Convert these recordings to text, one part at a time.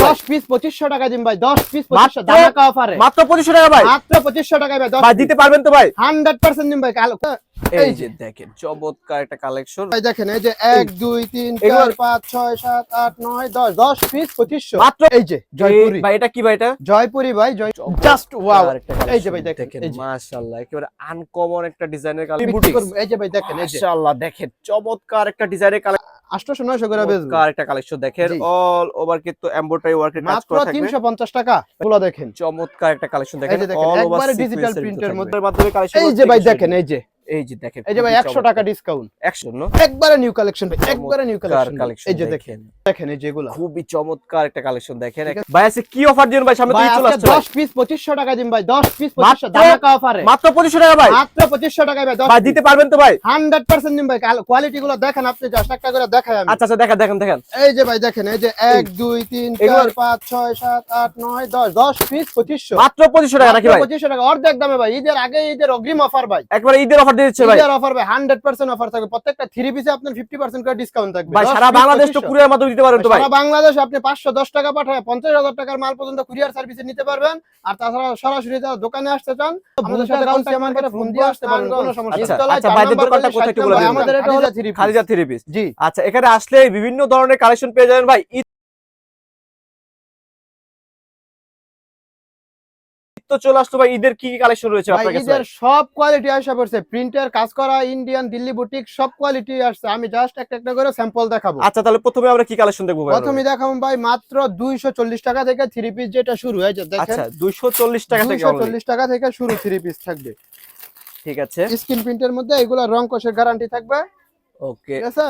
দশ পিস পঁচিশশো টাকা দিন ভাই দশ পিস মাত্র- টাকা ভাই। মাত্র পঁচিশশো টাকায় ভাই দিতে পারবেন তো ভাই? দিন এই যে দেখেন চমৎকার একটা কালেকশন ভাই দেখেন এই যে এক দুই তিন চার পাঁচ ছয় সাত আট নয় দশ দশ পিস পঁচিশশো। মাত্র এই যে জয়পুরি। ভাই এটা কি ভাই এটা? জয়পুরি ভাই জয় জাস্ট ওয়াও এই যে ভাই দেখেন মাশাআল্লাহ একেবারে আনকমন একটা ডিজাইনের কালেকশন এই যে ভাই দেখেন মাশাআল্লাহ দেখেন চমৎকার একটা ডিজাইনের কালেকশন আটশোশো নয়শো করে বেচবো। কার একটা কালেকশন দেখেন? অল ওভার কিন্তু এমব্রয়ডারি ওয়ার্কের কাজ করা থাকবে। তিনশো পঞ্চাশ টাকা। গুলো দেখেন। চমৎকার একটা কালেকশন দেখেন। অল ওভার ডিজিটাল এর মধ্যে। মাধ্যমে কালেকশন এই যে ভাই দেখেন এই যে। এই যে দেখেন এই যে ভাই খুবই একশো টাকা ডিসকাউন্ট একশো একবারে নিউ কালেকশন ভাই একবারে নিউ কালেকশন এই যে দেখেন দেখেন। এই যেগুলো খুবই চমৎকার একটা কালেকশন দেখেন। ভাই আছে কি অফার দিন ভাই? সামনে থেকে চলে আসছে ভাই। দশ পিস পঁচিশশো টাকা দিন ভাই দশ পিস পঁচিশশো মাত্র- ধামাকা অফারে মাত্র পঁচিশশো টাকা ভাই? মাত্র পঁচিশশো টাকায় ভাই দশ ভাই দিতে পারবেন তো ভাই? হান্ড্রেড পার্সেন্ট দিন ভাই কোয়ালিটি গুলো দেখেন আপনি জাস্ট একটা করে দেখাই আমি। আচ্ছা আচ্ছা দেখেন দেখেন দেখেন। এই যে ভাই দেখেন এই যে এক দুই তিন এগুলো- চার পাঁচ ছয় সাত আট নয় দশ দশ পিস পঁচিশশো। মাত্র পঁচিশশো টাকা নাকি ভাই? পঁচিশশো টাকা অর্ধেক দামে ভাই ঈদের আগে ঈদের অগ্রিম অফার ভাই। একবারে ঈদের অফার দিচ্ছে ভাই। ঈদের অফার ভাই হান্ড্রেড পার্সেন্ট অফার থাকবে। প্রত্যেকটা থ্রি পিসে আপনার ফিফটি পার্সেন্ট করে ডিসকাউন্ট থাকবে। ভাই সারা বাংলাদেশ তো কুরিয়ার মাধ্যমে দিতে পারেন তো ভাই। সারা বাংলাদেশে আপনি পাঁচশো দশ টাকা পাঠায় পঞ্চাশ হাজার টাকার মাল পর্যন্ত কুরিয়ার সার্ভিসে নিতে পারবেন। আর তাছাড়া সরাসরি যারা দোকানে আসতে চান আমাদের সাথে কন্ট্যাক্ট আমার ফোন দিয়ে আসতে পারেন কোনো সমস্যা আচ্ছা, নেই। আচ্ছা, ভাইদের দোকানটা কোথায় একটু বলে দিন। আমাদের এটা হলো খালিজা থ্রি পিস জি। আচ্ছা এখানে আসলে বিভিন্ন ধরনের কালেকশন পেয়ে যাবেন। ভাই তো চলে আসতো ভাই ঈদের কি কি কালেকশন রয়েছে আপনার কাছে? ঈদের সব কোয়ালিটি আসা পড়ছে। প্রিন্টার কাজ করা ইন্ডিয়ান দিল্লি বুটিক সব কোয়ালিটি আসছে। আমি জাস্ট একটা একটা করে স্যাম্পল দেখাবো। আচ্ছা তাহলে প্রথমে আমরা কি কালেকশন দেখব ভাই? প্রথমে দেখাবো ভাই মাত্র দুইশো চল্লিশ টাকা থেকে থ্রি পিস যেটা শুরু হয়েছে দেখেন। আচ্ছা দুইশো চল্লিশ টাকা থেকে দুইশো only। চল্লিশ টাকা থেকে শুরু থ্রি পিস থাকবে। ঠিক আছে। স্ক্রিন প্রিন্টের মধ্যে এগুলো রং কষের গ্যারান্টি থাকবে। ওকে। ঠিক আছে?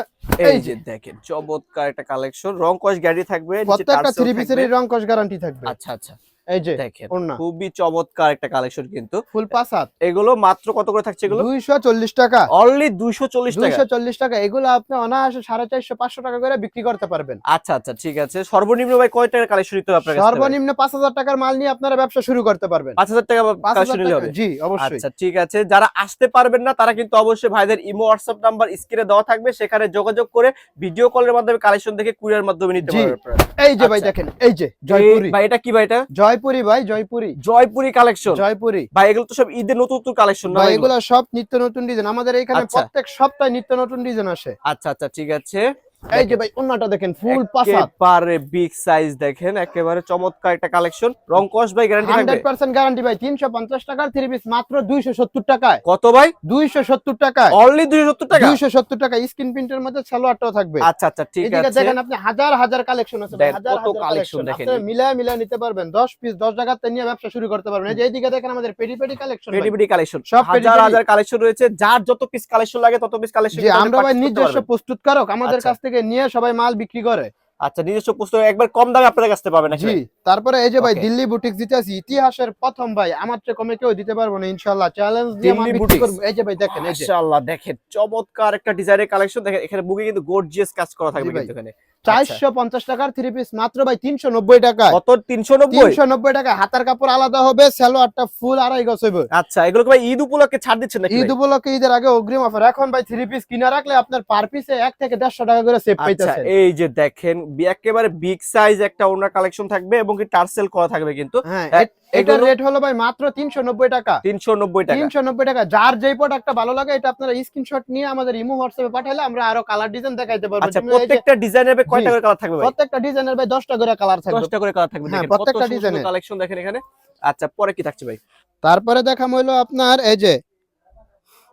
এই যে দেখেন চমৎকার একটা কালেকশন রং কস গ্যারি থাকবে প্রত্যেকটা থ্রি পিসের থাকবে। রং কষ গ্যারান্টি থাকবে। আচ্ছা আচ্ছা। এই যে দেখেন খুবই চমৎকার একটা কালেকশন কিন্তু। ফুল পাঁচ হাত এগুলো মাত্র কত করে থাকছে এগুলো? দুইশো চল্লিশ টাকা। অনলি দুইশো চল্লিশ টাকা। দুইশো চল্লিশ টাকা। এগুলো আপনি অনায়াসে সাড়ে চারশো পাঁচশো টাকা করে বিক্রি করতে পারবেন। আচ্ছা আচ্ছা ঠিক আছে। সর্বনিম্ন ভাই কয় টাকার কালেকশন আপনার সর্বনিম্ন পাঁচ হাজার টাকার মাল নিয়ে আপনারা ব্যবসা শুরু করতে পারবেন। পাঁচ হাজার টাকা কালেকশন নিলে হবে। জি অবশ্যই। আচ্ছা ঠিক আছে। যারা আসতে পারবেন না তারা কিন্তু অবশ্যই ভাইদের ইমো হোয়াটসঅ্যাপ নাম্বার স্ক্রিনে দেওয়া থাকবে। সেখানে যোগাযোগ করে ভিডিও কলের মাধ্যমে কালেকশন দেখে কুরিয়ার মাধ্যমে নিতে পারবেন এই যে ভাই আচ্ছা। দেখেন এই যে জয়পুরি। ভাই এটা কি ভাই এটা? জয়পুরি ভাই জয়পুরি। জয়পুরি কালেকশন জয়পুরি। ভাই এগুলো তো সব ঈদের নতুন নতুন কালেকশন না? এগুলো? সব নিত্য নতুন ডিজাইন আমাদের এখানে আচ্ছা। প্রত্যেক সপ্তাহে নিত্য নতুন ডিজাইন আসে। আচ্ছা আচ্ছা ঠিক আছে। এই যে ভাই অন্যটা দেখেন ফুল হাত একেবারে বিগ সাইজ দেখেন একেবারে চমৎকার একটা কালেকশন রং কস ভাই গ্যারান্টি থাকবে? হান্ড্রেড পার্সেন্ট গ্যারান্টি ভাই তিনশো পঞ্চাশ টাকার থ্রি পিস মাত্র দুইশো সত্তর টাকায়। কত ভাই? দুইশো সত্তর টাকায়। অনলি দুইশো সত্তর টাকা? দুইশো সত্তর টাকা স্ক্রিন প্রিন্টের মধ্যে সালোয়ারটাও থাকবে। আচ্ছা আচ্ছা ঠিক আছে। দেখেন আপনি হাজার হাজার কালেকশন আছে হাজার কত কালেকশন দেখেন। আপনি মিলায় মিলায় নিতে পারবেন দশ পিস দশ জায়গাতে নিয়ে ব্যবসা শুরু করতে পারবেন। এই যে এইদিকে দেখেন আমাদের পেডি পেডি কালেকশন পেডিপিডি কালেকশন সব হাজার হাজার কালেকশন রয়েছে যার যত পিস কালেকশন লাগে তত পিস কালেকশন আমরা ভাই নিজস্ব প্রস্তুতকারক আমাদের আচ্ছা। কাছ থেকে নিয়ে সবাই মাল বিক্রি করে। আচ্ছা নিজস্ব পুস্তক একবার কম দামে আপনাদের কাছ পাবেন জি তারপরে এই যে ভাই দিল্লি বুটিক দিতেছি ইতিহাসের প্রথম ভাই আমার চেয়ে কমে কেউ দিতে পারব না ইনশাআল্লাহ। চ্যালেঞ্জ দিয়ে দিল্লি বিক্রি boutiques। এই যে ভাই দেখেন এই যে। মাশাআল্লাহ দেখেন চমৎকার একটা ডিজাইনের কালেকশন দেখেন এখানে বুকে কিন্তু গর্জিয়াস কাজ করা থাকবে কিন্তু এখানে। চারশো পঞ্চাশ টাকার থ্রি পিস মাত্র ভাই তিনশো নব্বই টাকা কত? 390 তিনশো নব্বই টাকা হাতার কাপড় আলাদা হবে সালোয়ারটা ফুল আড়াই গজ হবে আচ্ছা এগুলোকে ভাই ঈদ উপলক্ষে ছাড় দিচ্ছেন নাকি ঈদ? উপলক্ষে ঈদের আগে অগ্রিম অফার এখন ভাই থ্রি পিস কিনা রাখলে আপনার পার পিসে এক থেকে দেড়শো টাকা করে সেভ আচ্ছা পাইতেছেন। এই যে দেখেন একেবারে বিগ সাইজ একটা ওনার কালেকশন থাকবে এবং কি টার্সেল করা থাকবে কিন্তু। হ্যাঁ হ্যাঁ, এটার রেট হলো ভাই মাত্র তিনশো নব্বই টাকা। 390 টাকা। তিনশো নব্বই টাকা। যার যেই প্রোডাক্টটা ভালো লাগে এটা আপনারা স্ক্রিনশট নিয়ে আমাদের ইমো হোয়াটসঅ্যাপে পাঠাইলে আমরা আরও কালার ডিজাইন দেখাইতে পারব। আচ্ছা প্রত্যেকটা ডিজাইনের কয়টা করে কালার থাকবে ভাই? প্রত্যেকটা ডিজাইনের ভাই দশটা করে কালার থাকবে। দশটা করে কালার থাকবে হ্যাঁ, দেখেন প্রত্যেকটা ডিজাইনের। কালেকশন দেখেন এখানে। আচ্ছা পরে কি থাকছে ভাই? তারপরে দেখা হইল আপনার এই যে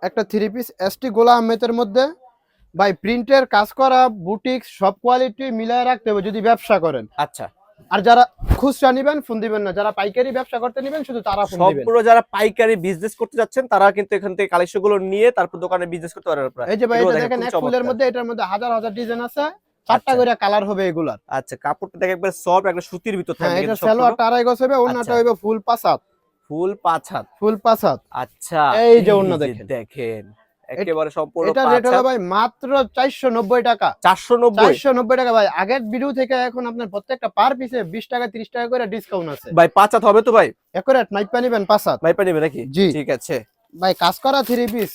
একটা থ্রি পিস এসটি গোলা আহমেদের মধ্যে ভাই প্রিন্টের কাজ করা বুটিক সব কোয়ালিটি মিলায় রাখতে হবে যদি ব্যবসা করেন। আচ্ছা। আর যারা খুচরা নিবেন ফোন দিবেন না। যারা পাইকারি ব্যবসা করতে নিবেন শুধু তারা ফোন দিবেন। সবগুলো যারা পাইকারি বিজনেস করতে যাচ্ছেন তারা কিন্তু এখান থেকে কালেকশনগুলো নিয়ে তারপর দোকানে বিজনেস করতে পারবেন আপনারা। এই যে ভাই এটা দেখেন, এক ফুলের মধ্যে এটার মধ্যে হাজার হাজার ডিজাইন আছে। চারটা আচ্ছা। করে কালার হবে এগুলার। আচ্ছা কাপড়টা দেখে একবার সফট একটা সুতির ভিতর হ্যাঁ থাকবে এটা। সালোয়ারটা আড়াই গজ হবে ওন্নাটা আচ্ছা। হইবে ফুল পাসাত ফুল পাঁচ হাত। ফুল পাসাত আচ্ছা। এই যে অন্য দেখেন। দেখেন। একেবারে সম্পূর্ণ এটা রেট হলো ভাই মাত্র চারশো নব্বই টাকা। চারশো নব্বই চারশো নব্বই টাকা ভাই। আগের ভিডিও থেকে এখন আপনার প্রত্যেকটা পার পিসে বিশ টাকা তিরিশ টাকা করে ডিসকাউন্ট আছে। ভাই পাঁচাত হবে তো ভাই? একুরেট নাইপা নিবেন পাসাত ভাই পানিবে নাকি? জি। ঠিক আছে। ভাই কাজ করা থ্রি পিস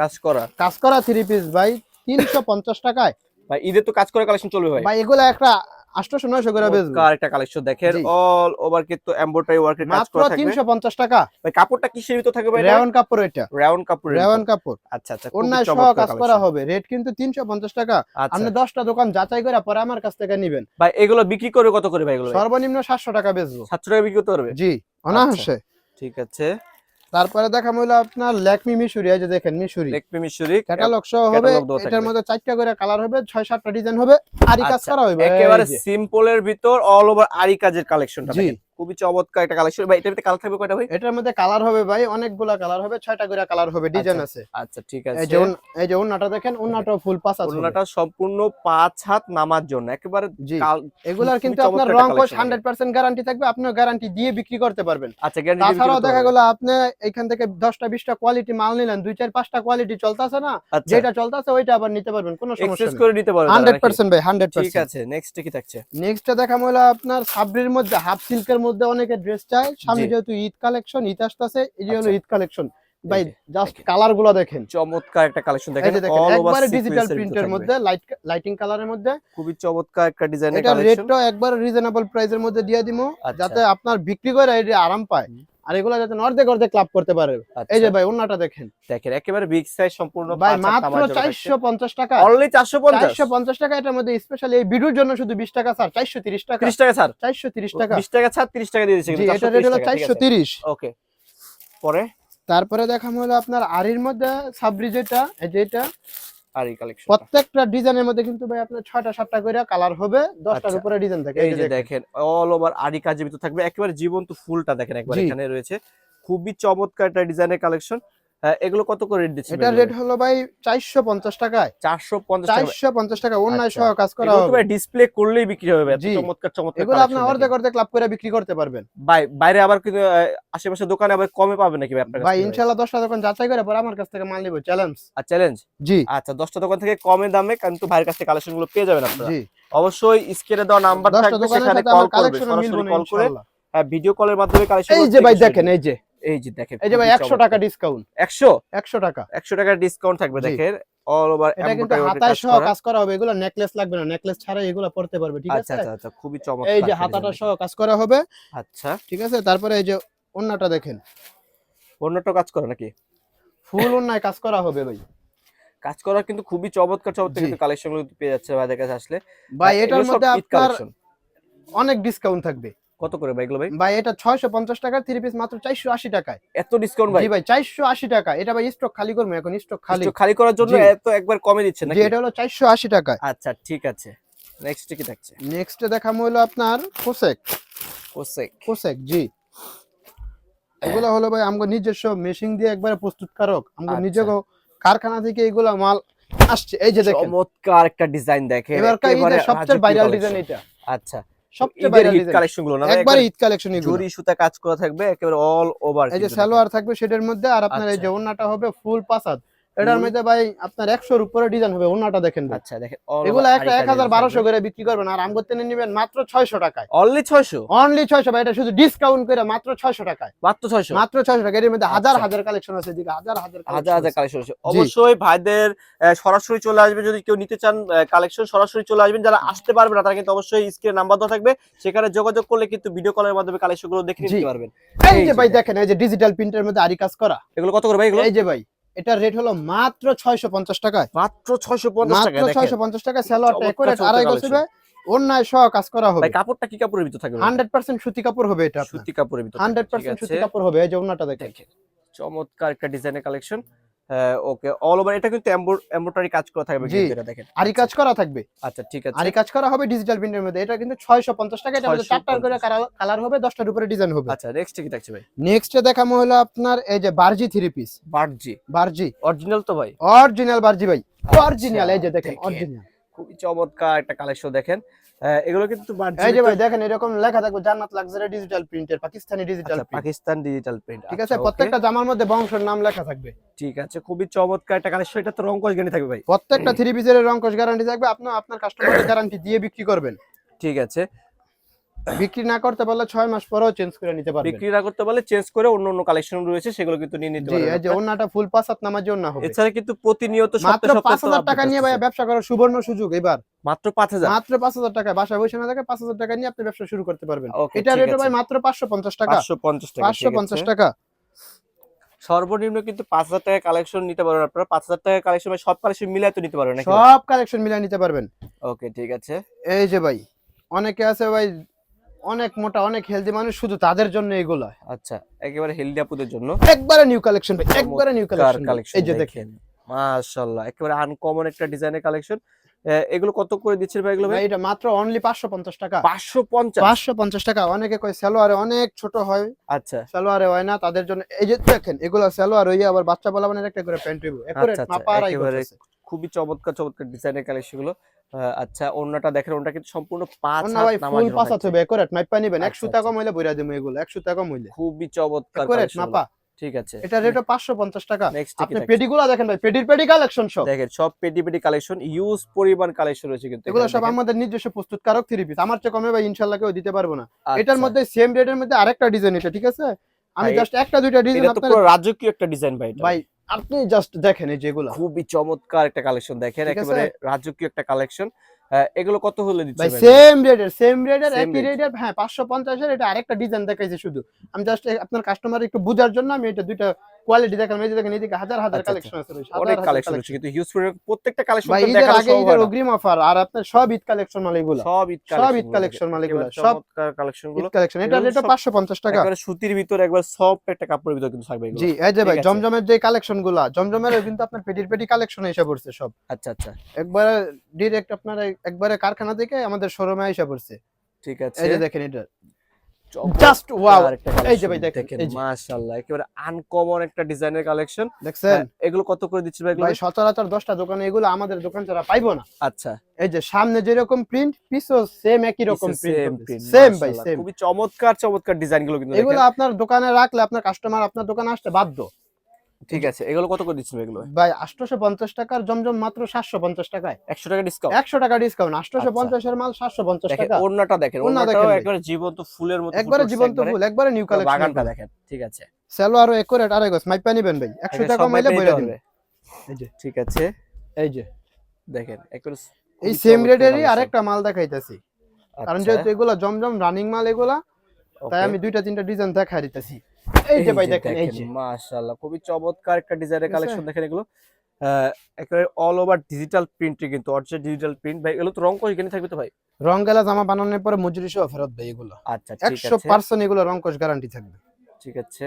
কাজ করা। কাজ করা থ্রি পিস ভাই তিনশো পঞ্চাশ টাকায়। ভাই ঈদের তো কাজ করে কালেকশন চলবে ভাই। ভাই এগুলো একটা আটশোশো নয়শো করে বেচবো। চমৎকার একটা কালেকশন দেখেন অল ওভার কিন্তু এমব্রয়ডারি ওয়ার্কের কাজ করা থাকবে। তিনশো পঞ্চাশ টাকা। ভাই কাপড়টা কিসের ভিতর থাকবে ভাই? কাপড় এটা। রাউন্ড কাপড় কাপড় আচ্ছা আচ্ছা অন্যায় সহ কাজ করা হবে। রেট কিন্তু তিনশো পঞ্চাশ টাকা। আচ্ছা। আপনি দশটা দোকান যাচাই করে পরে আমার কাছ থেকে নিবেন। ভাই এগুলো বিক্রি করে কত করে ভাই এগুলো? সর্বনিম্ন সাতশো টাকা বেচবো। সাতশো টাকা বিক্রি করতে পারবে? জি অনায়াসে। ঠিক আছে। তারপরে দেখা হলো আপনার ল্যাকমি মিশুরি এই যে দেখেন মিশুরি। লেকমি মিশুরি ক্যাটালগ সহ হবে এটার মধ্যে চারটা করে কালার হবে ছয় সাতটা ডিজাইন হবে আরি কাজ আচ্ছা, করা হবে একেবারে সিম্পল এর সিম্পলের ভিতর অল ওভার আরি কাজের কালেকশনটা দেখেন। খুবই চমৎকার একটা কালেকশন ভাই এটার ভিতরে কালার থাকবে কয়টা ভাই? এটার মধ্যে কালার হবে ভাই অনেকগুলা কালার হবে ছয়টা করে কালার হবে ডিজাইন আছে। আচ্ছা ঠিক আছে। এই যে এই যে ওন্নাটা দেখেন ওন্নাটাও ফুল পাস আছে ওড়নাটা সম্পূর্ণ পাঁচ হাত নামার জন্য একেবারে জি। এগুলার কিন্তু আপনার রং কোশ collection হান্ড্রেড পার্সেন্ট গ্যারান্টি থাকবে আপনিও গ্যারান্টি দিয়ে বিক্রি করতে পারবেন। আচ্ছা বিক্রি তাছাড়াও দেখা গেল আপনি এখান থেকে দশটা বিশটা কোয়ালিটি মাল নিলেন দুই চার পাঁচটা কোয়ালিটি চলতেছে না আচ্ছা। যেটা চলতেছে ওইটা আবার নিতে পারবেন কোনো সমস্যা এক্সচেঞ্জ নেই। করে নিতে পারবেন হান্ড্রেড পার্সেন্ট ভাই হান্ড্রেড ঠিক আছে নেক্সট কি থাকছে? নেক্সট দেখা হলো আপনার সাবরির মধ্যে হাফ সিল্কের মধ্যে অনেকে ড্রেস চায়। সামনে যেহেতু ঈদ কালেকশন ঈদ আসতেছে এই যে হলো আচ্ছা। ঈদ কালেকশন ভাই জাস্ট কালারগুলো দেখেন। চমৎকার একটা কালেকশন দেখেন। অল ওভার ডিজিটাল প্রিন্টের মধ্যে লাইট লাইটিং কালারের মধ্যে। খুবই চমৎকার একটা ডিজাইনের এটা রেটটা একবার রিজনেবল প্রাইসের মধ্যে দিয়ে দিমু আচ্ছা। যাতে আপনার বিক্রি করে আরাম পায়। আর এগুলো যাতে অর্ধেক অর্ধেক ক্লাব করতে পারে। এই যে ভাই ওন্নাটা দেখেন। দেখেন একেবারে বিগ সাইজ সম্পূর্ণ ভাই মাত্র চারশো পঞ্চাশ টাকা। অনলি 450 চারশো পঞ্চাশ টাকা এটার মধ্যে স্পেশালি এই ভিডিওর জন্য শুধু বিশ টাকা স্যার চারশো তিরিশ টাকা। 30 টাকা স্যার চারশো তিরিশ টাকা। 20 টাকা ছাড় 30 টাকা দিয়ে দিচ্ছে জি এটা রেট হলো চারশো তিরিশ। ওকে পরে? তারপরে দেখা হলো আপনার আরির মধ্যে সাবরি যেটা এই যে এটা। আর এই কালেকশন প্রত্যেকটা ডিজাইনের মধ্যে কিন্তু ভাই আপনার ছয়টা সাতটা করে কালার হবে দশটার আচ্ছা। উপরে ডিজাইন থাকে। এই যে দেখেন। অল ওভার আরি কাজে ভিতর থাকবে একেবারে জীবন্ত ফুলটা দেখেন একবার এখানে রয়েছে। খুবই চমৎকার একটা ডিজাইনের কালেকশন এগুলো কত করে রেট দিচ্ছে এটা রেট হলো ভাই চারশো পঞ্চাশ টাকায়। 450 টাকা। চারশো পঞ্চাশ টাকা অন্যায় আচ্ছা। সহ কাজ করা হবে। ভাই ডিসপ্লে করলেই বিক্রি হবে এত চমৎকার চমৎকার এগুলো দেখেন। অর্ধেক অর্ধেক ক্লাব করে বিক্রি করতে পারবেন। বাই- বাইরে আবার কিন্তু আশেপাশে দোকানে আবার কমে পাবে নাকি ভাই আপনার কাছ ভাই থেকে? ইনশাল্লাহ দশটা দোকান যাচাই করে পরে আমার কাছ থেকে মাল নিবো। চ্যালেঞ্জ আর চ্যালেঞ্জ জি। আচ্ছা দশটা দোকান থেকে কমে দামে কিন্তু ভাইয়ের কাছে কালেকশনগুলো পেয়ে যাবেন আপনারা। জি। অবশ্যই স্ক্রিনে দেওয়া নাম্বার থাকবে সেখানে কল করবে সরাসরি কল করে ইনশাআল্লাহ। হ্যাঁ ভিডিও কলের মাধ্যমে কালেকশন এই যে ভাই দেখেন এই যে। এই যে দেখেন এই যে ভাই একশো টাকা ডিসকাউন্ট একশো? একশো টাকা। একশো টাকার ডিসকাউন্ট থাকবে। দেখেন অল ওভার এটা কিন্তু হাতায় সহ কাজ করা হবে এগুলো নেকলেস লাগবে না নেকলেস ছাড়াই এগুলো পড়তে পারবে ঠিক আচ্ছা আছে? আচ্ছা আচ্ছা খুবই চমৎকার এই যে হাতাটা সহ কাজ করা হবে আচ্ছা। ঠিক আছে? তারপরে এই যে অন্যটা দেখেন। অন্যটা কাজ করে নাকি? ফুল অন্যায় কাজ করা হবে ভাই। কাজ করা কিন্তু খুবই চমৎকার চমৎকার কিন্তু কালেকশনগুলো পেয়ে যাচ্ছে ভাইদের কাছে আসলে। ভাই আর এটার মধ্যে আপনার অনেক ডিসকাউন্ট থাকবে। কত করে ভাই এগুলো ভাই? ভাই এটা ছয়শো পঞ্চাশ টাকা থ্রি পিস মাত্র চারশো আশি টাকায়। এত ডিসকাউন্ট ভাই? জি ভাই চারশো আশি টাকা। এটা ভাই স্টক খালি করব এখন স্টক খালি। একটু খালি করার জন্য এত একবার কমে দিচ্ছে জি নাকি? এটা হলো চারশো আশি টাকায়। আচ্ছা ঠিক আছে। নেক্সট কি থাকছে? নেক্সট দেখাম হলো আপনার কোসেক কোসেক কোসেক জি। এগুলো হলো ভাই আমগো নিজস্ব মেশিন দিয়ে একবারে প্রস্তুতকারক। আমগো আচ্ছা। নিজেকে কারখানা থেকে এগুলো মাল আসছে। এই যে দেখেন। চমৎকার একটা ডিজাইন দেখেন। এবার একেবারে সবচেয়ে ভাইরাল ডিজাইন এটা। আচ্ছা। সবচেয়ে হিট কালেকশনগুলো না একবারে ঈদ কালেকশন এগুলো। জরি সুতা কাজ করা থাকবে একেবারে অল ওভার এই যে সালোয়ার থাকবে সেটার মধ্যে আর আপনার এই আচ্ছা। যে ওন্নাটা হবে ফুল পাসাদ এটার মধ্যে ভাই আপনার একশোর উপরে ডিজাইন হবে ওন্নাটা দেখেন আচ্ছা দেখেন এগুলো একটা এক হাজার বারোশো করে বিক্রি করবেন আর আমগো তেনে নিবেন মাত্র ছয়শো টাকায়। অনলি 600 অনলি ছয়শো ভাই এটা শুধু ডিসকাউন্ট করে মাত্র ছয়শো টাকায়। মাত্র 600 মাত্র ছয়শো টাকা এর মধ্যে হাজার আচ্ছা। হাজার কালেকশন আছে এদিকে হাজার হাজার হাজার হাজার কালেকশন আছে। অবশ্যই ভাইদের সরাসরি চলে আসবে যদি কেউ নিতে চান কালেকশন সরাসরি চলে আসবেন। যারা আসতে পারবে না তারা কিন্তু অবশ্যই স্ক্রিনে নাম্বার দেওয়া থাকবে। সেখানে যোগাযোগ করলে কিন্তু ভিডিও কলের মাধ্যমে কালেকশনগুলো দেখে নিতে পারবেন। এই যে ভাই দেখেন এই যে ডিজিটাল প্রিন্টের মধ্যে আরি কাজ করা। এগুলো কত করে ভাই এগুলো? এই যে ভাই এটার রেট হলো মাত্র ছয়শো পঞ্চাশ টাকায়। মাত্র 650 টাকা মাত্র দেখেন। ছয়শো পঞ্চাশ টাকা স্যালোয়ারটা চমৎকার করে আড়াই অন্যায় সহ কাজ করা হবে। ভাই কাপড়টা কি কাপড়ের ভিতর থাকবে হান্ড্রেড পার্সেন্ট সুতি কাপড় হবে এটা সুতি কাপড়ের ভিতর হান্ড্রেড ঠিক পার্সেন্ট আছে। সুতি কাপড় হবে এই যে দেখেন। দেখেন চমৎকার একটা ডিজাইনের কালেকশন ওকে অল ওভার এটা কিন্তু এমব্রয়ডারি কাজ করা থাকবে কিন্তু এটা দেখেন। আরি কাজ করা থাকবে? আচ্ছা ঠিক আছে। আরি কাজ করা হবে ডিজিটাল প্রিন্টের মধ্যে। এটা কিন্তু ছয়শো পঞ্চাশ টাকা এটা 650 চারটার করে কালার হবে দশটার উপরে ডিজাইন হবে। আচ্ছা নেক্সট কি থাকছে ভাই? নেক্সট দেখামো হলো আপনার এই যে বার্জি থ্রি পিস বার্জি। বার্জি। অরিজিনাল তো ভাই। অরিজিনাল বার্জি ভাই। অরিজিনাল এই যে দেখেন। অরিজিনাল খুবই চমৎকার একটা কালেকশন দেখেন। এগুলো কিন্তু এই যে ভাই দেখেন এরকম লেখা থাকবে জান্নাত লাক্সারি ডিজিটাল প্রিন্টের পাকিস্তানি ডিজিটাল আচ্ছা, পাকিস্তান ডিজিটাল প্রিন্ট ঠিক আছে প্রত্যেকটা জামার মধ্যে বংশের নাম লেখা থাকবে। ঠিক আছে খুবই চমৎকার একটা কালেকশন এটা তো রংকশ গ্যারান্টি থাকবে ভাই। প্রত্যেকটা থ্রি পিসের রংকশ গ্যারান্টি থাকবে আপনি আপনার কাস্টমারকে গ্যারান্টি দিয়ে বিক্রি করবেন। ঠিক আছে বিক্রি না করতে পারলে ছয় মাস পরেও চেঞ্জ করে নিতে পারবেন। বিক্রি না করতে পারলে চেঞ্জ করে অন্য অন্য কালেকশন রয়েছে সেগুলো কিন্তু নিয়ে নিতে এই যে পারবেন ওন্নাটা ফুল পাঁচ হাত নামার জন্য হবে। এছাড়া কিন্তু প্রতিনিয়ত সপ্তাহে সপ্তাহে হাজার টাকা নিয়ে ভাইয়া ব্যবসা করার সুবর্ণ সুযোগ এবার। মাত্র পাঁচ হাজার। মাত্র পাঁচ হাজার টাকা বাসায় বসে না থাকে পাঁচ হাজার টাকা নিয়ে আপনি ব্যবসা শুরু করতে পারবেন। এটা রেট ভাই মাত্র পাঁচশো পঞ্চাশ টাকা। পাঁচশো পঞ্চাশ টাকা পাঁচশো ঠিক পঞ্চাশ আছে। টাকা। সর্বনিম্ন কিন্তু পাঁচ হাজার টাকা কালেকশন নিতে পারবেন আপনারা। পাঁচ হাজার টাকা কালেকশন সব কালেকশন মিলাই তো নিতে পারবেন সব কালেকশন মিলিয়ে নিতে পারবেন। ওকে ঠিক আছে। এই যে ভাই অনেকে আছে ভাই অনেক মোটা অনেক হেলদি মানুষ শুধু তাদের জন্য এগুলো আচ্ছা একেবারে হেলদি আপুদের জন্য? একবারে নিউ কালেকশন ভাই একবারে নিউ কালেকশন এই যে দেখেন। মাশাআল্লাহ একেবারে আনকমন একটা ডিজাইনের কালেকশন এগুলো কত করে দিচ্ছেন ভাই এগুলো ভাই? এটা মাত্র অনলি পাঁচশো পঞ্চাশ টাকা। পাঁচশো পঞ্চাশ? পাঁচশো পঞ্চাশ টাকা। অনেকে কয় সালোয়ারে অনেক ছোট হয়। আচ্ছা। সালোয়ারে হয় না তাদের জন্য এই যে দেখেন এগুলো সালোয়ার হইয়া আবার বাচ্চা বলা মানে একটা করে প্যান্ট হইব। একুরেট আচ্ছা, আচ্ছা, মাপা করতেছে। খুবই চমৎকার চমৎকার ডিজাইনের কালেকশনগুলো। আচ্ছা অন্যটা দেখেন ওটা কিন্তু সম্পূর্ণ পাঁচ হাত ভাই ফুল থাকছে। হবে একুরেট মাপা নিবেন। আচ্ছা, একশো টাকা আচ্ছা। মইলে বইরা দেবো এগুলো একশো টাকা মইলে খুবই চমৎকার একুরেট মাপা। ঠিক আছে। এটা রেট পাঁচশো পঞ্চাশ টাকা। আপনি পেডিগুলা দেখেন ভাই পেডির পেডি কালেকশন সব। দেখেন সব পেটি পেটি কালেকশন ইউজ পরিমাণ কালেকশন রয়েছে কিন্তু এগুলো সব আমাদের নিজস্ব প্রস্তুতকারক থ্রি পিস আমার চেয়ে কমে ভাই ইনশাল্লাহ কেউ দিতে পারব না। আচ্ছা, এটার মধ্যে সেম রেটের মধ্যে আরেকটা ডিজাইন এটা ঠিক আছে? আমি জাস্ট একটা দুইটা ডিজাইন পুরো রাজকীয় একটা ডিজাইন ভাই এটা। ভাই আপনি জাস্ট দেখেন এই যেগুলো। খুবই চমৎকার একটা কালেকশন দেখেন একেবারে রাজকীয় একটা কালেকশন এগুলো কত হলে দিচ্ছেন ভাই? সেম রেডের সেম রেডের একই রেডার হ্যাঁ 550 এর এটা আরেকটা ডিজাইন দেখাইছে শুধু। আমি জাস্ট আপনার কাস্টমার একটু বোঝার জন্য আমি এটা দুইটা কোয়ালিটি দেখালাম এই যে দেখেন এদিকে হাজার হাজার আচ্ছা, কালেকশন আছে অনেক কালেকশন। রয়েছে কিন্তু হিউজ প্রত্যেকটা কালেকশন ভাই ঈদের আগে ঈদের অগ্রিম অফার আর আপনার সব ঈদ কালেকশন মাল এগুলো। সব ঈদ সব ঈদ কালেকশন মাল এগুলো, সব কালেকশনগুলো। ঈদ কালেকশন এটা এগুলো রেট সব- পাঁচশো পঞ্চাশ টাকা। একেবারে সুতির ভিতরে একবার সফট একটা কাপড়ের ভিতরে কিন্তু থাকবে এগুলো। জি এই যে ভাই জমজমের যে কালেকশনগুলা জমজমের কিন্তু আপনার পেটির পেটি কালেকশন এসে পড়ছে সব। আচ্ছা আচ্ছা। একবারে ডিরেক্ট আপনার একবারে কারখানা থেকে আমাদের শোরুমে এসে পড়ছে। ঠিক আছে এই যে দেখেন এটা। জাস্ট ওয়াও এই যে ভাই দেখেন, মাশাআল্লাহ একেবারে আনকমন একটা ডিজাইনের কালেকশন দেখছেন? এগুলো কত করে দিচ্ছি ভাই ভাই সচরাচর দশটা দোকানে এগুলো আমাদের দোকান ছাড়া পাইবো না। আচ্ছা। এই যে সামনে যেরকম প্রিন্ট পিছও সেম একই রকম প্রিন্ট সেম ভাই সেম খুবই চমৎকার চমৎকার ডিজাইনগুলো কিন্তু এগুলো আপনার দোকানে রাখলে আপনার কাস্টমার আপনার দোকানে আসতে বাধ্য। ঠিক আছে এগুলো কত করে দিচ্ছি এগুলো? ভাই আটশোশো পঞ্চাশ টাকার জমজম মাত্র সাতশো পঞ্চাশ টাকায়। একশো টাকা ডিসকাউন্ট একশো টাকা ডিসকাউন্ট আটশোশো আচ্ছা। পঞ্চাশের মাল সাতশো পঞ্চাশ দেখেন টাকা। ওড়নাটা দেখেন ওড়না ওড়নাটাও দেখেন ভাই। একবারে জীবন্ত ফুলের মতো একবারে জীবন্ত ফুল একবারে নিউ পুরো বাগানটা দেখেন ঠিক আছে। সালোয়ারও একুরেট আড়াই গজ মাইপা নিবেন ভাই একশো এখানে টাকা সবাই মাইলে বইরা। দিন। এই যে ঠিক আছে। এই যে। দেখেন একবারে এই সেম রেটেরই আরেকটা মাল দেখাইতেছি। কারণ আচ্ছা, যেহেতু এগুলা জমজম রানিং মাল এগুলা তাই আমি দুইটা তিনটা ডিজাইন দেখাই দিতেছি। এই যে ভাই দেখেন এই যে। মাশাআল্লাহ খুবই চমৎকার একটা ডিজাইনের কালেকশন দেখেন এগুলো। আহ, একেবারে অল ওভার ডিজিটাল প্রিন্টে কিন্তু অর্চে ডিজিটাল প্রিন্ট ভাই এগুলো তো রং এখানে থাকবে তো ভাই? রং গেলা জামা বানানোর পরে মজুরি সহ ফেরত ভাই এগুলো। আচ্ছা ঠিক আছে। 100% এগুলো রং কোশ গ্যারান্টি থাকবে। ঠিক আছে।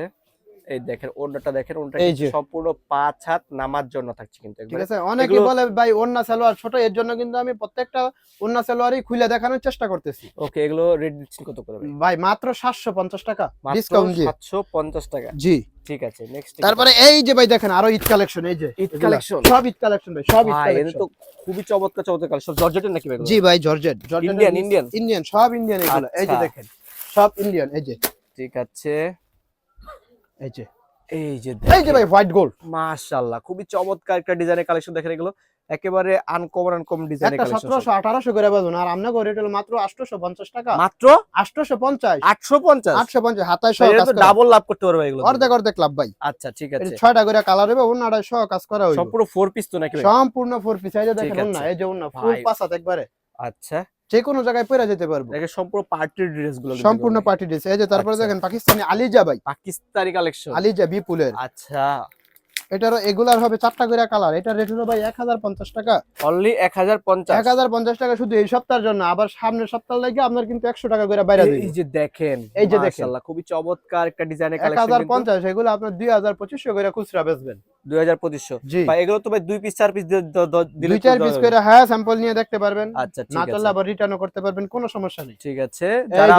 এই দেখেন ওড়নাটা দেখেন ওড়নাটা। সম্পূর্ণ পাঁচ হাত নামার জন্য থাকছে কিন্তু ঠিক আছে অনেকে বলে ভাই ওন্না সালোয়ার ছোট এর জন্য কিন্তু আমি প্রত্যেকটা ওন্না সালোয়ারই খুলে দেখানোর চেষ্টা করতেছি। ওকে এগুলো রেট দিচ্ছেন কত করে ভাই? মাত্র সাতশো পঞ্চাশ টাকা ডিসকাউন্ট দিয়ে। সাতশো পঞ্চাশ টাকা। জি। ঠিক আছে নেক্সট তারপরে এই যে ভাই দেখেন আরও ঈদ কালেকশন এই যে ঈদ collection? সব ঈদ কালেকশন ভাই সব ঈদ কালেকশন তো খুবই চমৎকার চমৎকার কালেকশন জর্জেটের নাকি ভাই জি ভাই জর্জেট Indian, Indian? ইন্ডিয়ান সব ইন্ডিয়ান এগুলো এই যে আচ্ছা। দেখেন সব ইন্ডিয়ান এই যে। ঠিক আছে। এই যে। এই যে এই যে ভাই হোয়াইট গোল্ড মাশাআল্লাহ খুবই চমৎকার একটা ডিজাইনের কালেকশন দেখেন এগুলো একেবারে আনকমন আনকমন ডিজাইনের কালেকশন সতেরোশো আঠারোশো করে বাজুন আর আমরা রেট হলো মাত্র আটশোশো পঞ্চাশ টাকা। মাত্র? আটশোশো পঞ্চাশ। 850 আটশো পঞ্চাশ হাতায় সহ ভাই, এটা তো ডাবল লাভ করতে পারবে এগুলো অর্ধেক অর্ধেক লাভ ভাই। আচ্ছা ঠিক এটা আছে। ছয়টা করে কালার হবে সহ কাজ করা হইব। সম্পূর্ণ ফোর পিস তো নাকি সম্পূর্ণ ফোর পিস এই যে দেখেন না এই যে ফুল পাসাত একবারে। আচ্ছা। যে কোনো জায়গায় পরে যেতে পারব। দেখে সম্পূর্ণ পার্টির ড্রেসগুলো সম্পূর্ণ। পার্টি ড্রেস এই যে তারপরে আচ্ছা। দেখেন পাকিস্তানি আলিজা ভাই। পাকিস্তানি কালেকশন আলিজা বিপুলের। আচ্ছা। এটারও এগুলার হবে চারটা করে কালার। এটা রেট হলো ভাই এক হাজার পঞ্চাশ টাকা। অনলি এক হাজার পঞ্চাশ? এক হাজার পঞ্চাশ টাকা শুধু এই সপ্তাহের জন্য। আবার সামনের সপ্তাহ লাগে আপনার কিন্তু একশো টাকা করে বাইরে এই যে দেখেন এই যে দেখেন। খুবই চমৎকার একটা ডিজাইনের এক হাজার কালেকশন পঞ্চাশ এগুলো আপনার দুই হাজার পঁচিশশো করে খুচরা বেচবেন। দুই হাজার পঁচিশশো? জি। ভাই এগুলো তো ভাই দুই পিস চার পিস দিলে দুই চার পিস করে হ্যাঁ স্যাম্পল নিয়ে দেখতে পারবেন। আচ্ছা না চললে আবার রিটার্নও করতে পারবেন কোনো সমস্যা নেই। ঠিক আছে। যারা।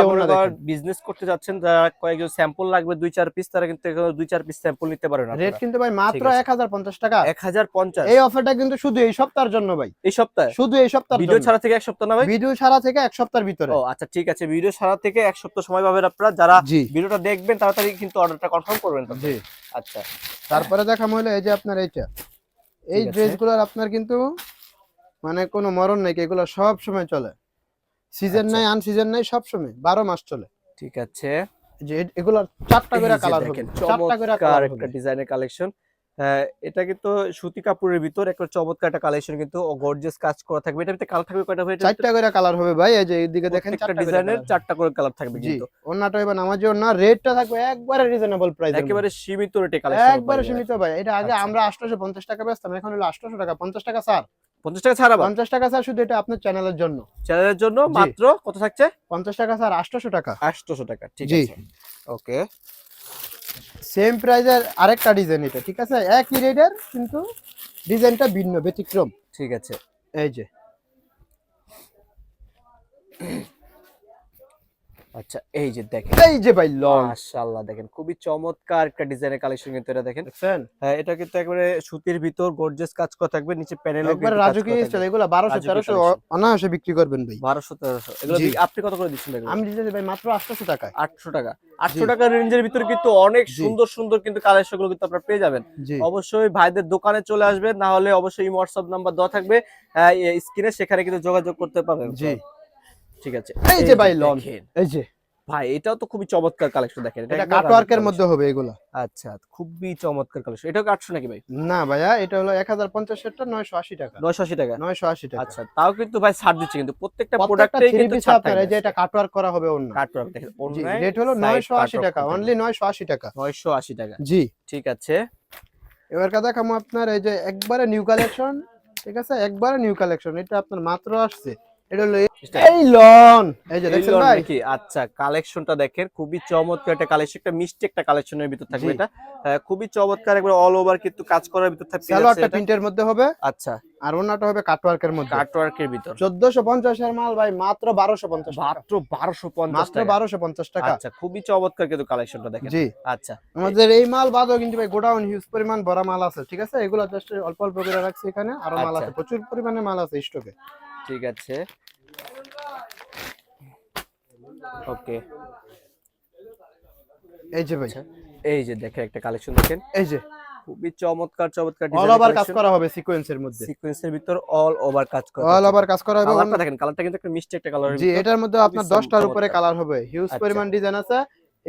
বিজনেস করতে যাচ্ছেন যারা কয়েকজন স্যাম্পল লাগবে দুই চার পিস তারা কিন্তু এখানে দুই চার পিস স্যাম্পল নিতে পারেন রেট কিন্তু ভাই মাত্র হাজার পঞ্চাশ টাকা। এক হাজার পঞ্চাশ। এই অফারটা কিন্তু শুধু এই সপ্তাহের জন্য ভাই। এই সপ্তাহে? শুধু এই সপ্তাহের ভিডিও ছাড়া থেকে এক সপ্তাহ না ভাই? ভিডিও ছাড়া থেকে এক সপ্তাহের ভিতরে। ও আচ্ছা ঠিক আছে। ভিডিও ছাড়া থেকে এক সপ্তাহ সময় পাবেন আপনারা। যারা ভিডিওটা দেখবেন তাড়াতাড়ি কিন্তু অর্ডারটা কনফার্ম করবেন জি। আচ্ছা। তারপরে দেখা হলো এই যে আপনার এইটা। এই। ড্রেসগুলোর আপনার কিন্তু মানে কোনো মরণ নেই এগুলো সব সময় চলে। সিজন আচ্ছা। নাই আন সিজন নাই সব সময়। বারো মাস চলে। ঠিক আছে। যে এগুলার চারটা করে কালার হবে। চারটা করে কালার একটা ডিজাইনের কালেকশন এটা কিন্তু সুতি কাপড়ের ভিতর একটা চমৎকার একটা কালেকশন কিন্তু গর্জিয়াস কাজ করা থাকবে। এটা ভিতরে কালার থাকবে কয়টা ভাই? চারটা করে কালার হবে ভাই এই যে এইদিকে দেখেন চারটা ডিজাইনের চারটা করে কালার থাকবে কিন্তু। ওন্নাটা এবার নামাজি ওন্না রেটটা থাকবে একবারে রিজনেবল প্রাইস একেবারে সীমিত রেটে কালেকশন একবারে সীমিত ভাই এটা আগে আচ্ছা। আমরা 850 টাকা বেচতাম এখন হলো 800 টাকা 50 টাকা স্যার 50 টাকা ছাড়া 50 টাকা স্যার শুধু এটা আপনার চ্যানেলের জন্য। চ্যানেলের জন্য মাত্র কত থাকছে? 50 টাকা স্যার 800 টাকা। 800 টাকা ঠিক আছে। ওকে সেম প্রাইজের আরেকটা ডিজাইন এটা ঠিক আছে? একই রেটের কিন্তু ডিজাইনটা ভিন্ন ব্যতিক্রম। ঠিক আছে। এই যে। আচ্ছা এই যে দেখেন। এই যে ভাই লং মাশাআল্লাহ দেখেন খুবই চমৎকার একটা ডিজাইনের কালেকশন কিন্তু এটা দেখেন। দেখছেন? হ্যাঁ, এটা কিন্তু একেবারে সুতির ভিতর গর্জিয়াস কাজ করা থাকবে নিচে প্যানেল একবারে রাজকীয় স্টাইল এগুলো 1200 1300 অনায়াসে বিক্রি করবেন ভাই। বারোশো তেরোশো। এগুলো আপনি কত করে দিচ্ছেন আমি দিতেছি ভাই মাত্র 800 টাকায়। আটশো টাকা। আটশো টাকার রেঞ্জের ভিতরে কিন্তু অনেক সুন্দর সুন্দর কিন্তু কালেকশনগুলো কিন্তু আপনারা পেয়ে যাবেন। অবশ্যই ভাইদের দোকানে চলে আসবেন না হলে অবশ্যই হোয়াটসঅ্যাপ নাম্বার দেওয়া থাকবে। স্ক্রিনে সেখানে কিন্তু যোগাযোগ করতে পারবেন। জি। ঠিক আছে। এই যে ভাই লন। এই যে। ভাই এটাও তো খুবই চমৎকার কালেকশন দেখেন। এটা কাটওয়ার্কের মধ্যে হবে এগুলো। আচ্ছা খুবই চমৎকার কালেকশন এটাও নাকি ভাই? না ভাইয়া এটা হলো 1050 এরটা 980 টাকা। নয়শো আশি টাকা? 980 টাকা। আচ্ছা তাও কিন্তু ভাই ছাড় দিচ্ছে কিন্তু প্রত্যেকটা প্রোডাক্টেই কিন্তু ছাড় আপনার এই যে এটা কাটওয়ার্ক করা হবে অন্য। কাটওয়ার্ক দেখেন জি অন্যায় রেট হলো 980 টাকা অনলি 980 টাকা। নয়শো আশি টাকা। জি। ঠিক আছে। এবার কথা আপনার এই যে একবারে নিউ কালেকশন ঠিক আছে? একবারে নিউ কালেকশন এটা আপনার মাত্র আসছে। এটা হলো এই- এই লন এই যে দেখছেন ভাই? নাকি? আচ্ছা কালেকশনটা দেখেন। খুবই চমৎকার একটা কালেকশন একটা মিষ্টি একটা কালেকশনের ভিতর থাকবে এটা। খুবই চমৎকার একবার অল ওভার কিন্তু কাজ করার ভিতর থাকবে। সালোয়ারটা প্রিন্টের মধ্যে হবে। আচ্ছা। আর ওনাটা হবে কাটওয়ার্কের মধ্যে। কাটওয়ার্কের ভিতর। 1450 এর মাল ভাই মাত্র 1250 টাকা। মাত্র মাত্র টাকা। 1250 টাকা। আচ্ছা খুবই চমৎকার কিন্তু কালেকশনটা দেখেন। জি। আচ্ছা। আমাদের এই মাল বাদও কিন্তু ভাই গোডাউন হিউজ পরিমাণ ভরা মাল আছে ঠিক আছে? এগুলো জাস্ট অল্প অল্প করে রাখছি এখানে। আরও মাল আচ্ছা। আছে প্রচুর পরিমাণে মাল আছে স্টকে ঠিক আছে। ওকে। এই যে ভাই। এই যে দেখেন একটা কালেকশন দেখেন। এই যে। খুবই চমৎকার চমৎকার অল ওভার কাজ করা হবে সিকোয়েন্সের মধ্যে। সিকোয়েন্সের ভিতর অল ওভার কাজ করা অল ওভার কাজ করা হবে কালারটা দেখেন কালারটা কিন্তু একটা মিষ্টি একটা কালার জি এটার মধ্যে আপনার খুবই দশটার উপরে কালার হবে। হিউজ আচ্ছা। পরিমাণ ডিজাইন আছে।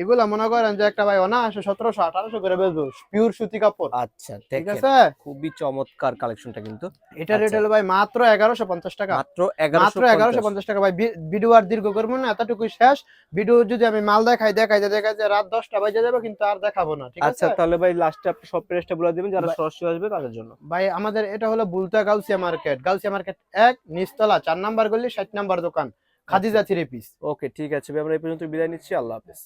এগুলা মনে করেন যে একটা ভাই অনায়াসে সতেরোশো আঠারোশো করে বেচবো পিওর সুতি কাপড়। আচ্ছা ঠিক আছে? খুবই চমৎকার কালেকশনটা কিন্তু। এটা রেট আচ্ছা। হলো ভাই মাত্র এগারোশো পঞ্চাশ টাকা। মাত্র মাত্র এগারোশো পঞ্চাশ টাকা ভাই ভিডিও আর দীর্ঘ করব না এতটুকু শেষ। ভিডিও যদি আমি মাল দেখাই দেখাই যে দেখাই যে রাত দশটা বাজে যাবে কিন্তু আর দেখাবো না ঠিক আচ্ছা তাহলে ভাই লাস্টে আপনি সব প্রেসটা বলে দিবেন যারা সরাসরি আসবে তাদের জন্য। ভাই আমাদের এটা হলো বুলতা গাউসিয়া মার্কেট। গাউসিয়া মার্কেট এক নিচতলা চার নাম্বার গলি ষাট নাম্বার দোকান খাদিজা থ্রি পিস ওকে ঠিক আছে ভাই আমরা এই পর্যন্ত বিদায় নিচ্ছি আল্লাহ হাফেজ।